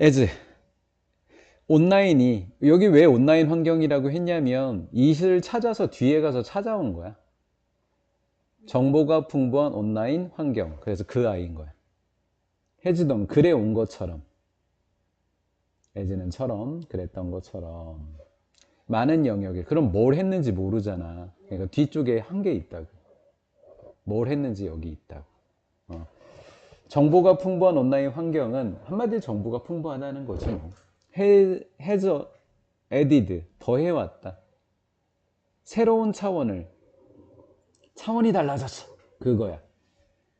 as 온라인이 여기 왜 온라인 환경이라고 했냐면 이를 찾아서 뒤에 가서 찾아온 거야. 정보가 풍부한 온라인 환경. 그래서 그 아이인 거야. 해지던 그래 온 것처럼. 에즈는처럼 그랬던 것처럼 많은 영역에 그럼 뭘 했는지 모르잖아. 그러니까 뒤쪽에 한개 있다고. 뭘 했는지 여기 있다고. 어. 정보가 풍부한 온라인 환경은 한마디로 정보가 풍부하다는 거지 뭐. 해, 해저 에디드 더해왔다. 새로운 차원을 차원이 달라졌어. 그거야.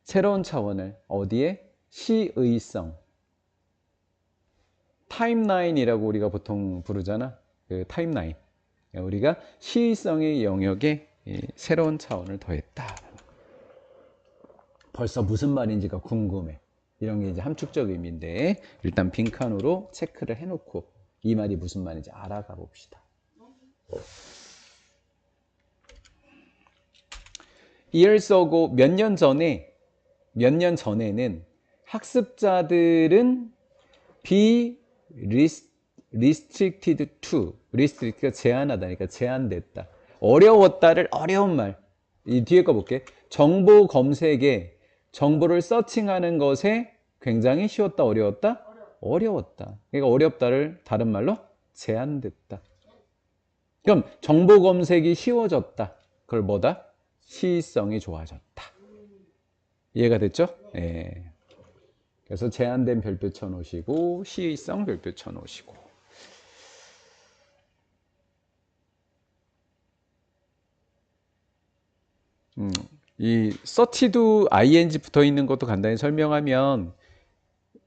새로운 차원을 어디에 시의성 타임라인이라고 우리가 보통 부르잖아. 그 타임라인. 우리가 시의성의 영역에 이 새로운 차원을 더했다. 벌써 무슨 말인지가 궁금해. 이런 게 이제 함축적 의미인데 일단 빈칸으로 체크를 해놓고 이 말이 무슨 말인지 알아가 봅시다. ago 몇년 전에 몇 년 전에는 학습자들은 be restricted to restrict가 제한하다니까 제한됐다. 어려웠다를 어려운 말. 이 뒤에 거 볼게. 정보 검색에 정보를 서칭하는 것에 굉장히 쉬웠다 어려웠다? 어려웠다. 그러니까 어렵다를 다른 말로 제한됐다. 그럼 정보 검색이 쉬워졌다. 그걸 뭐다? 시의성이 좋아졌다. 이해가 됐죠? 예. 그래서 제한된 별표 쳐놓으시고 시의성 별표 쳐놓으시고 음, 이 서티도 ing 붙어 있는 것도 간단히 설명하면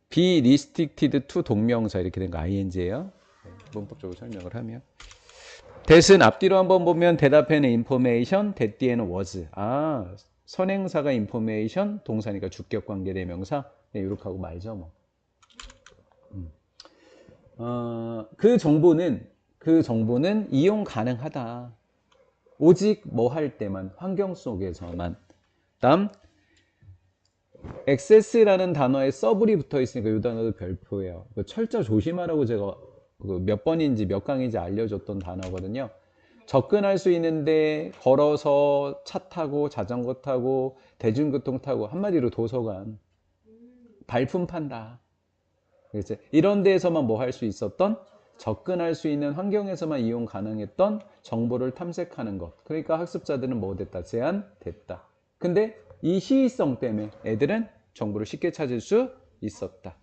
be restricted to 동명사 이렇게 된 거 ing예요. 문법적으로 설명을 하면 대신 앞뒤로 한번 보면 대답에는 information, 대뒤에는 was. 아, 선행사가 information, 동사니까 주격 관계 대명사. 네, 이렇게 하고 말죠, 뭐. 음. 어, 그 정보는 그 정보는 이용 가능하다. 오직 뭐 할 때만 환경 속에서만. 다음 access라는 단어에 서블이 붙어 있으니까 이 단어도 별표예요. 그 철저 조심하라고 제가 그몇 번인지 몇 강인지 알려줬던 단어거든요. 접근할 수 있는데 걸어서 차 타고 자전거 타고 대중교통 타고 한마디로 도서관 발품 판다. 이런 데에서만 뭐 할 수 있었던 접근할 수 있는 환경에서만 이용 가능했던 정보를 탐색하는 것. 그러니까 학습자들은 뭐 됐다? 제한됐다. 근데 이 시의성 때문에 애들은 정보를 쉽게 찾을 수 있었다.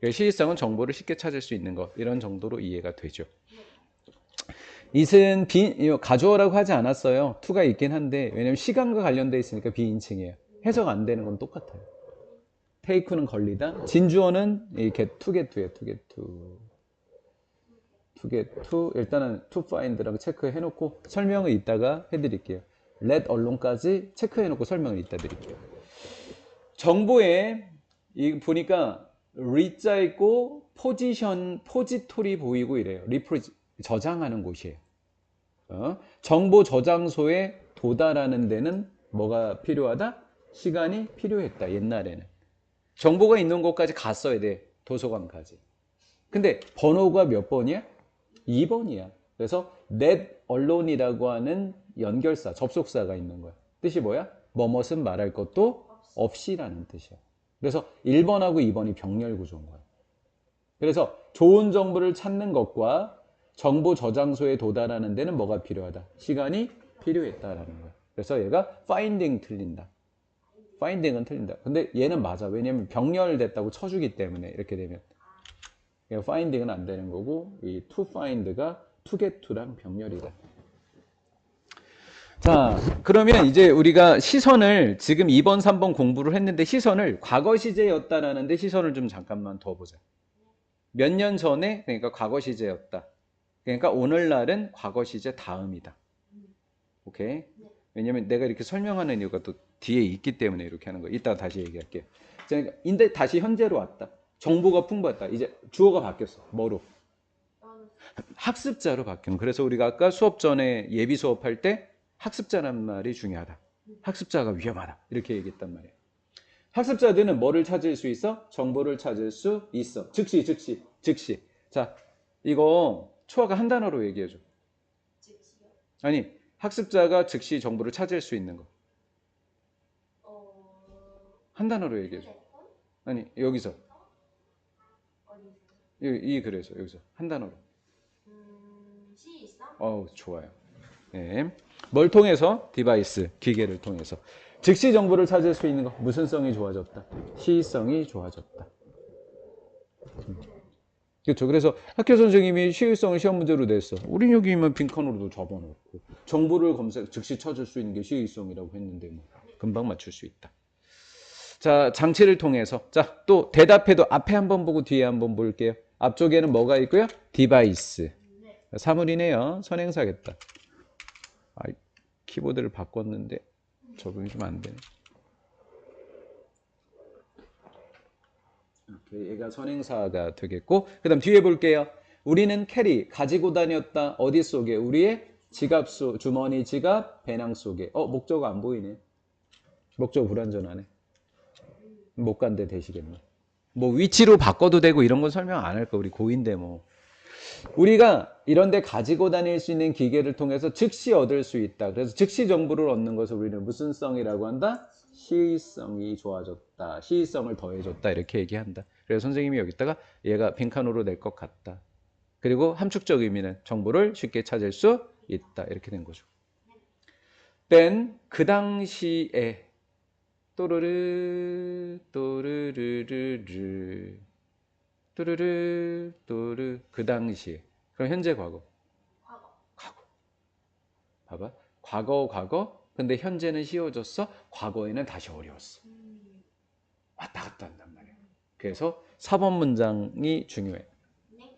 그러니까 시의성은 정보를 쉽게 찾을 수 있는 것. 이런 정도로 이해가 되죠. it은 비, 가주어라고 하지 않았어요. to가 있긴 한데 왜냐면 시간과 관련돼 있으니까 비인칭이에요. 해석 안 되는 건 똑같아요. take는 걸리다. 진주어는 get to예요. to get to. To get to 일단은 to find라고 체크해 놓고 설명을 이따가 해 드릴게요. let alone까지 체크해 놓고 설명을 이따 드릴게요. 정보에 이 보니까 re자 있고 포지션 포지토리 보이고 이래요. 리프리 저장하는 곳이에요. 어? 정보 저장소에 도달하는 데는 뭐가 필요하다? 시간이 필요했다. 옛날에는. 정보가 있는 곳까지 갔어야 돼. 도서관까지. 근데 번호가 몇 번이야? 2번이야. 그래서 net alone이라고 하는 연결사, 접속사가 있는 거야. 뜻이 뭐야? 뭐뭇은 말할 것도 없이라는 뜻이야. 그래서 1번하고 2번이 병렬 구조인 거야. 그래서 좋은 정보를 찾는 것과 정보 저장소에 도달하는 데는 뭐가 필요하다? 시간이 필요했다라는 거야. 그래서 얘가 finding 틀린다. finding은 틀린다. 근데 얘는 맞아. 왜냐면 병렬됐다고 쳐주기 때문에 이렇게 되면 finding은 안 되는 거고 이 to find가 to get to랑 병렬이다. 자, 그러면 이제 우리가 시선을 지금 2번, 3번 공부를 했는데 시선을 과거 시제였다라는데 시선을 좀 잠깐만 더 보자. 몇 년 전에 그러니까 과거 시제였다. 그러니까 오늘날은 과거 시제 다음이다. 오케이? 왜냐면 내가 이렇게 설명하는 이유가 또 뒤에 있기 때문에 이렇게 하는 거. 이따 다시 얘기할게요. 그러니까 인데 다시 현재로 왔다. 정보가 풍부했다. 이제 주어가 바뀌었어. 뭐로? 학습자로 바뀌는. 그래서 우리가 아까 수업 전에 예비 수업할 때 학습자란 말이 중요하다. 학습자가 위험하다. 이렇게 얘기했단 말이에요. 학습자들은 뭐를 찾을 수 있어? 정보를 찾을 수 있어. 즉시, 즉시, 즉시. 자, 이거 초아가 한 단어로 얘기해줘. 아니, 학습자가 즉시 정보를 찾을 수 있는 거. 어. 한 단어로 얘기해줘. 아니, 여기서. 이, 이 글에서, 여기서. 한 단어로. 음. 시있어? 어우, 좋아요. 네. 뭘 통해서? 디바이스, 기계를 통해서. 즉시 정보를 찾을 수 있는 거. 무슨 성이 좋아졌다? 시의성이 좋아졌다. 음. 그렇죠. 그래서 학교 선생님이 시의성을 시험 문제로 냈어. 우린 여기만 빈칸으로도 접어놓고 정보를 검색 즉시 찾을 수 있는 게 시의성이라고 했는데 뭐 금방 맞출 수 있다. 자, 장치를 통해서 자, 또 대답해도 앞에 한번 보고 뒤에 한번 볼게요. 앞쪽에는 뭐가 있고요? 디바이스. 네. 사물이네요. 선행사겠다. 아, 키보드를 바꿨는데 적응이 좀 안 되네. 이렇게 얘가 선행사가 되겠고, 그 다음 뒤에 볼게요. 우리는 캐리 가지고 다녔다 어디 속에 우리의 지갑 속 주머니 지갑 배낭 속에 어 목적 안 보이네. 목적 불완전하네. 못 간데 되시겠네. 뭐 위치로 바꿔도 되고 이런 건 설명 안 할 거 우리 고인데 뭐. 우리가 이런 데 가지고 다닐 수 있는 기계를 통해서 즉시 얻을 수 있다. 그래서 즉시 정보를 얻는 것을 우리는 무슨 성이라고 한다? 시의성이 좋아졌다. 시의성을 더해줬다. 이렇게 얘기한다. 그래서 선생님이 여기다가 얘가 빈칸으로 낼 것 같다. 그리고 함축적 의미는 정보를 쉽게 찾을 수 있다. 이렇게 된 거죠. 땐 그 당시에 또르르 또르르르르 또르르 또르. 그 당시에 그럼 현재 과거. 과거. 과거. 봐봐. 과거 과거. 근데 현재는 쉬워졌어. 과거에는 다시 어려웠어. 음. 왔다 갔다 한단 말이야. 그래서 4번 문장이 중요해. 네.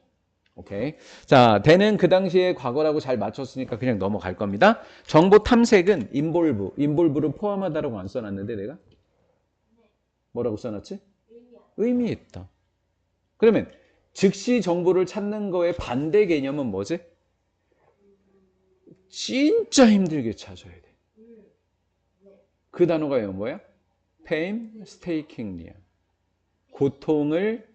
오케이. 자 대는 그 당시에 과거라고 잘 맞췄으니까 그냥 넘어갈 겁니다. 정보 탐색은 인볼브 인볼브를 포함하다라고 안 써놨는데 내가 뭐라고 써놨지. 의미 있다. 그러면 즉시 정보를 찾는 거의 반대 개념은 뭐지? 진짜 힘들게 찾아야 돼. 그 단어가 뭐야? pain, staking이야. 고통을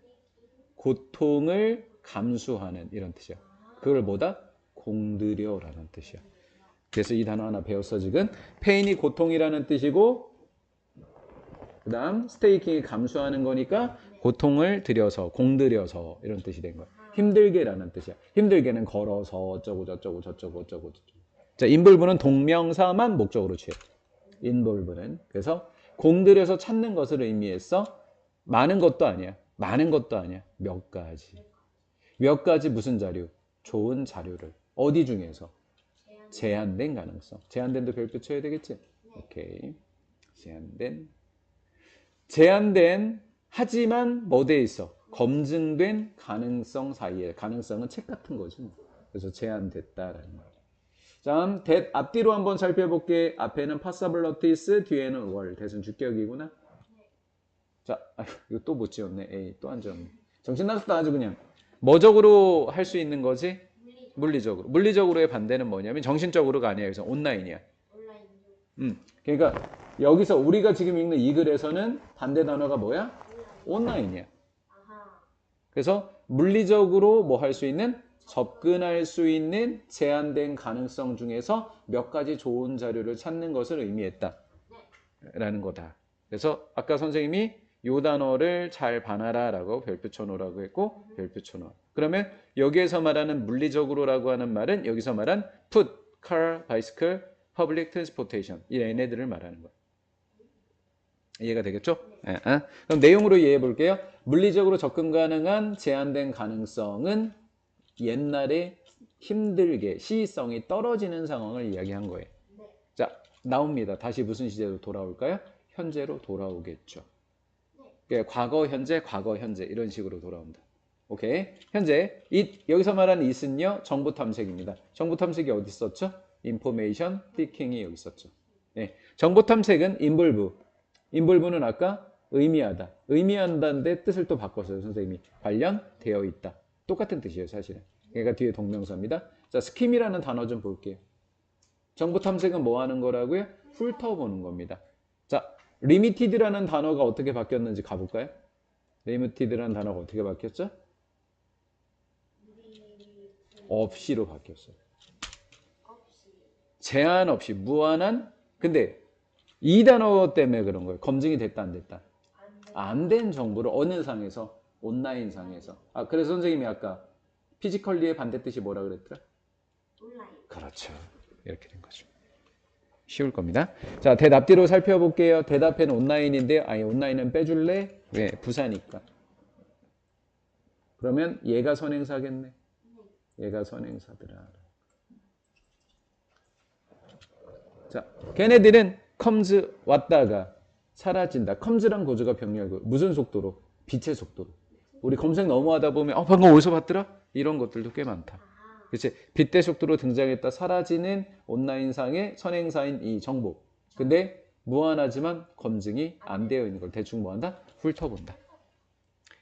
고통을 감수하는 이런 뜻이야. 그걸 뭐다? 공들여라는 뜻이야. 그래서 이 단어 하나 배웠어 지금. pain이 고통이라는 뜻이고 그 다음 스테이킹이 감수하는 거니까 고통을 들여서 공들여서 이런 뜻이 된 거야. 힘들게라는 뜻이야. 힘들게는 걸어서 어쩌고 저쩌고 저쩌고 어쩌고 저쩌고. 자, 인볼브는 동명사만 목적으로 취해. 인볼브는 그래서 공들여서 찾는 것을 의미했어. 많은 것도 아니야. 많은 것도 아니야. 몇 가지. 몇 가지 무슨 자료? 좋은 자료를 어디 중에서 제한. 제한된 가능성. 제한된도 별표 쳐야 되겠지? 오케이. 제한된. 제한된 하지만 뭐돼 있어? 검증된 가능성 사이에 가능성은 책 같은 거지. 뭐. 그래서 제한됐다라는 거. 자, that 앞뒤로 한번 살펴볼게. 앞에는 possibilities, 뒤에는 월. 대순 주격이구나. 자, 아휴, 이거 또 못 지었네. 에이, 또안 지었네. 정신 나갔다 아주 그냥. 뭐적으로 할 수 있는 거지? 물리. 물리적으로. 물리적으로의 반대는 뭐냐면 정신적으로가 아니야. 그래서 온라인이야. 온라인. 음. 그러니까 여기서 우리가 지금 읽는 이 글에서는 반대 단어가 뭐야? 온라인. 온라인이야. 그래서 물리적으로 뭐 할 수 있는 접근할 수 있는 제한된 가능성 중에서 몇 가지 좋은 자료를 찾는 것을 의미했다. 라는 거다. 그래서 아까 선생님이 요 단어를 잘 봐놔라 라고 별표 쳐 놓으라고 했고 별표 쳐 놓아. 그러면 여기에서 말하는 물리적으로라고 하는 말은 여기서 말한 foot, car, bicycle, public transportation 이 얘네들을 말하는 거야. 이해가 되겠죠? 예, 예. 그럼 내용으로 이해해 볼게요. 물리적으로 접근 가능한 제한된 가능성은 옛날에 힘들게 시의성이 떨어지는 상황을 이야기한 거예요. 네. 자, 나옵니다. 다시 무슨 시제로 돌아올까요? 현재로 돌아오겠죠. 그러니까 과거, 현재, 과거, 현재 이런 식으로 돌아온다. 오케이. 현재 이 여기서 말하는 it은요. 정보 탐색입니다. 정보 탐색이 어디 있었죠? information seeking이 여기 있었죠. 네. 정보 탐색은 involve는 아까 의미하다. 의미한다는데 뜻을 또 바꿨어요. 선생님이. 관련되어 있다. 똑같은 뜻이에요, 사실은. 그러니까 뒤에 동명사입니다. 자, 스킴이라는 단어 좀 볼게요. 정보 탐색은 뭐 하는 거라고요? 훑어보는 겁니다. 자, limited라는 단어가 어떻게 바뀌었는지 가볼까요? limited라는 단어가 어떻게 바뀌었죠? 없이로 바뀌었어요. 제한 없이 무한한 근데 이 단어 때문에 그런 거예요. 검증이 됐다 안 됐다. 안 된 정보를 어느 상에서 온라인 상에서 아 그래서 선생님이 아까 피지컬리의 반대 뜻이 뭐라 그랬더라? 온라인 그렇죠. 이렇게 된 거죠. 쉬울 겁니다. 자, 대답 뒤로 살펴볼게요. 대답에는 온라인인데, 아니, 온라인은 빼줄래? 왜? 부사니까. 그러면 얘가 선행사겠네. 얘가 선행사더라. 자, 걔네들은 comes 왔다가 사라진다. comes랑 고주가 병렬고 무슨 속도로? 빛의 속도로. 우리 검색 너무 하다 보면 어 방금 어디서 봤더라? 이런 것들도 꽤 많다. 그치? 빛대 속도로 등장했다 사라지는 온라인상의 선행사인 이 정보. 근데 무한하지만 검증이 안 되어 있는 걸 대충 뭐한다? 훑어본다.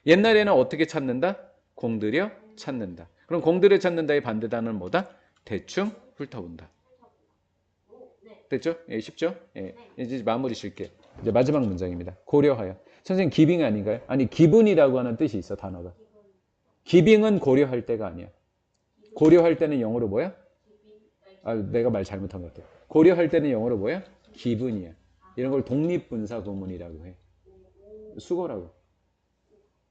옛날에는 어떻게 찾는다? 공들여 찾는다. 그럼 공들여 찾는다의 반대 단어는 뭐다? 대충 훑어본다. 됐죠? 예, 쉽죠? 예, 이제 마무리 칠게. 이제 마지막 문장입니다. 고려하여. 선생님 기빙 아닌가요? 아니 기분이라고 하는 뜻이 있어 단어가. 기빙은 고려할 때가 아니야. 고려할 때는 영어로 뭐야? 아, 내가 말 잘못한 것 같아. 고려할 때는 영어로 뭐야? 기분이야. 이런 걸 독립분사 구문이라고 해. 수거라고.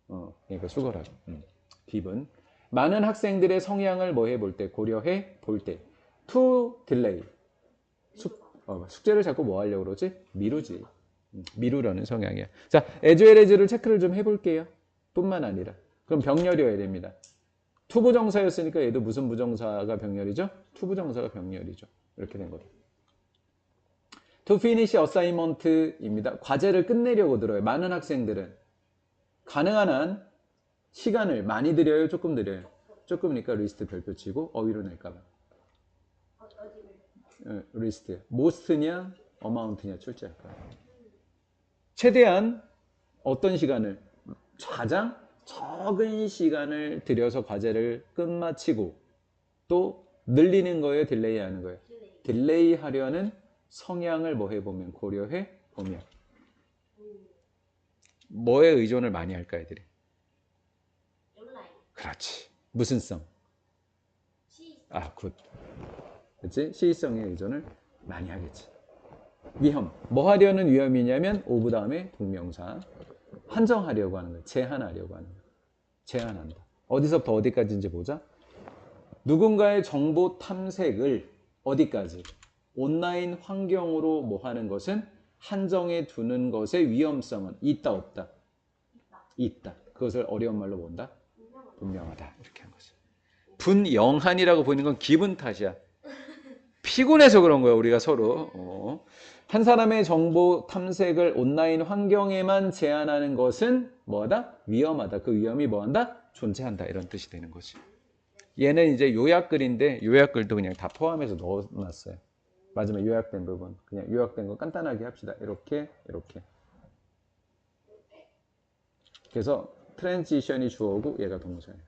어, 그러니까 수거라고. 음. 기분. 많은 학생들의 성향을 뭐 해 볼 때, 고려해 볼 때. to delay. 숙, 어, 숙제를 자꾸 뭐 하려고 그러지? 미루지. 음, 미루려는 성향이야. 자, 에즈웰에즈를 체크를 좀 해볼게요. 뿐만 아니라. 그럼 병렬이어야 됩니다. 투부정사였으니까 얘도 무슨 부정사가 병렬이죠? 투부정사가 병렬이죠. 이렇게 된 거죠. To finish assignment입니다. 과제를 끝내려고 들어요. 많은 학생들은 가능한 한 시간을 많이 들여요, 조금 들여요. 조금이니까 리스트 별표 치고 어휘로 낼까봐. 어, 리스트. most냐, amount냐 출제할 거예요. 최대한 어떤 시간을 가장 적은 시간을 들여서 과제를 끝마치고 또 늘리는 거예요, 딜레이 하는 거예요. 딜레이 하려는 성향을 뭐 해보면 고려해 보면 음 뭐에 의존을 많이 할까 애들이? 온라인 그렇지. 무슨 성? 시 아, 굿. 그렇지? 시의성에 의존을 많이 하겠지. 위험. 뭐 하려는 위험이냐면 오브 다음에 동명사. 한정하려고 하는 거야. 제한하려고 하는 거야. 제한한다. 어디서부터 어디까지인지 보자. 누군가의 정보 탐색을 어디까지? 온라인 환경으로 뭐 하는 것은 한정해 두는 것의 위험성은 있다 없다? 있다. 그것을 어려운 말로 본다. 분명하다 이렇게 한 거죠. 분영한이라고 보이는 건 기분 탓이야. 피곤해서 그런 거야 우리가 서로. 어. 한 사람의 정보 탐색을 온라인 환경에만 제한하는 것은 뭐하다? 위험하다. 그 위험이 뭐한다? 존재한다 이런 뜻이 되는 거지. 얘는 이제 요약글인데 요약글도 그냥 다 포함해서 넣어놨어요. 마지막 요약된 부분 그냥 요약된 거 간단하게 합시다. 이렇게 이렇게. 그래서 트랜지션이 주어고 얘가 동사예요.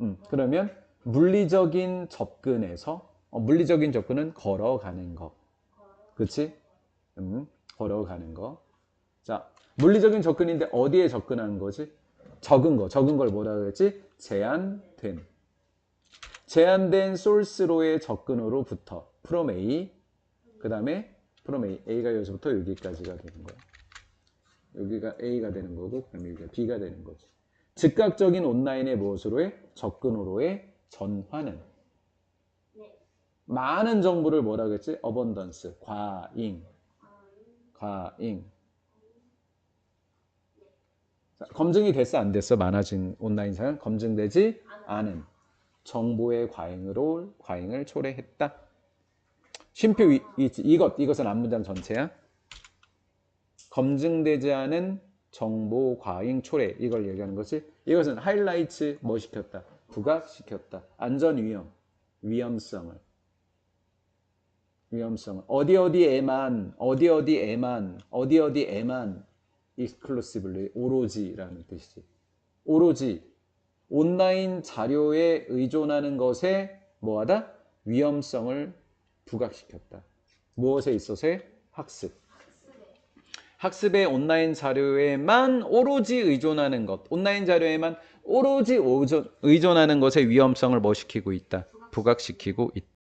음, 그러면 물리적인 접근에서 어, 물리적인 접근은 걸어가는 거, 그렇지? 음, 걸어가는 거. 자, 물리적인 접근인데 어디에 접근하는 거지? 적은 거, 적은 걸 뭐라 그랬지? 제한된. 제한된 소스로의 접근으로부터 from A, 그 다음에 from A, A가 여기서부터 여기까지가 되는 거야. 여기가 A가 되는 거고, 그다음 여기가 B가 되는 거지. 즉각적인 온라인의 무엇으로의 접근으로의 전환은 네 많은 정보를 뭐라 그랬지? 어번던스, 과잉, 과잉. 자, 검증이 됐어 안 됐어? 많아진 온라인 사용 검증되지 않은 정보의 과잉으로 과잉을 초래했다. 쉼표 이, 이, 이것 이것은 앞문장 전체야. 검증되지 않은 정보 과잉 초래 이걸 얘기하는 것이 이것은 하이라이트 뭐 시켰다 부각시켰다. 안전 위험 위험성을. 위험성을. 어디 어디에만 어디 어디에만 어디 어디에만 exclusively 오로지라는 뜻이지. 오로지. 온라인 자료에 의존하는 것에 뭐하다? 위험성을 부각시켰다. 무엇에 있어서의 학습 학습의 온라인 자료에만 오로지 의존하는 것, 온라인 자료에만 오로지 의존하는 것의 위험성을 뭐 시키고 있다? 부각시키고 있다.